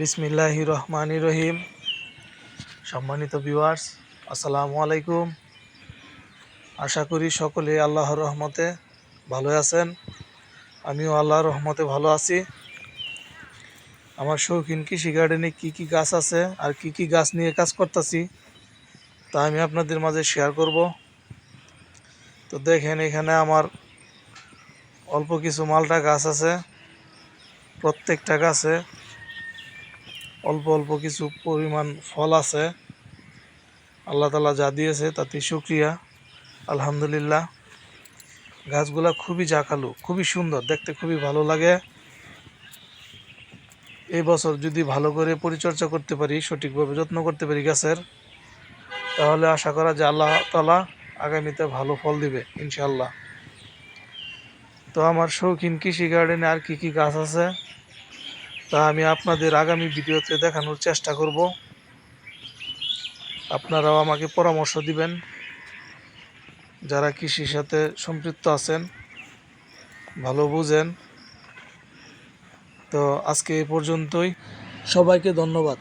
বিসমিল্লাহ রহমান রহিম সম্মানিত ভিউয়ার্স আসসালামু আলাইকুম। আশা করি সকলে আল্লাহর রহমতে ভালো আছেন। আমিও আল্লাহর রহমতে ভালো আছি। আমার শৌখিন কৃষি গার্ডেনে কী কী গাছ আছে আর কি কি গাছ নিয়ে কাজ করতেছি, তা আমি আপনাদের মাঝে শেয়ার করব। তো দেখেন এখানে আমার অল্প কিছু মালটা গাছ আছে, প্রত্যেকটা গাছে অল্প অল্প কিছু পরিমাণ ফল আছে। আল্লাহ তালা যা দিয়েছে তাতে শুক্রিয়া। আলহামদুলিল্লাহ। গাছগুলা খুবই জাকালু, খুবই সুন্দর, দেখতে খুবই ভালো লাগে। এই বছর যদি ভালো করে পরিচর্যা করতে পারি, সঠিকভাবে যত্ন করতে পারি গাছের, তাহলে আশা করা যে আল্লাহ তালা আগামীতে ভালো ফল দিবে ইনশাল্লাহ তো আমার শৌখিন কৃষি গার্ডেনে আর কি কি গাছ আছে? তা আমি আপনাদের আগামী ভিডিওতে দেখানোর চেষ্টা করব। আপনারাও আমাকে পরামর্শ দিবেন। যারা কৃষির সাথে সম্পৃক্ত আছেন, ভালো বুঝেন। তো আজকে এ পর্যন্তই। সবাইকে ধন্যবাদ।